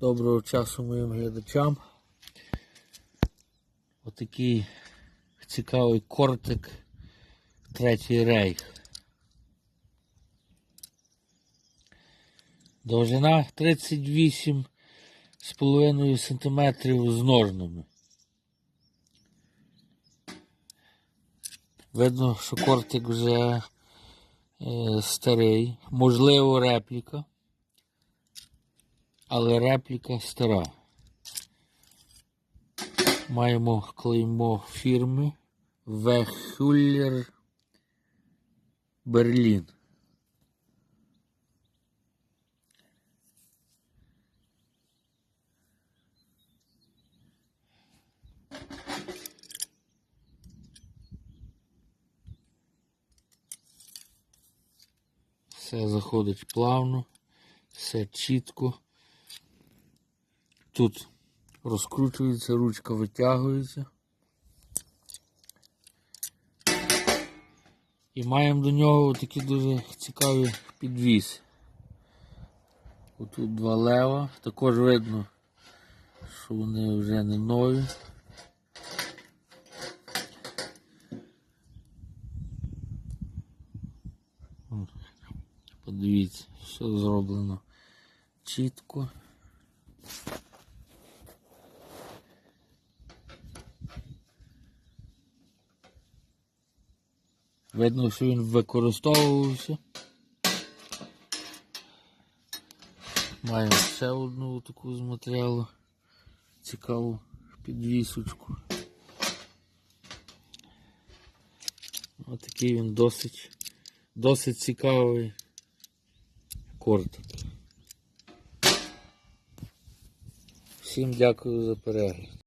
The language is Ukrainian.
Доброго часу моїм глядачам. Отакий цікавий кортик Третій рейх. Довжина 38,5 см з ножнами. Видно, що кортик вже е, старий, можливо, репліка але репліка стара. Маємо клеймо фірми Вехюллер Берлін. Все заходить плавно, все чітко. Тут розкручується, ручка витягується. І маємо до нього такі дуже цікаві підвіси. Отут два лева. Також видно, що вони вже не нові. Подивіться, все зроблено чітко. Видно, що він використовувався. Маємо ще одну таку з матеріалу. Цікаву підвісочку. Отакий він досить, досить цікавий кортик. Всім дякую за перегляд.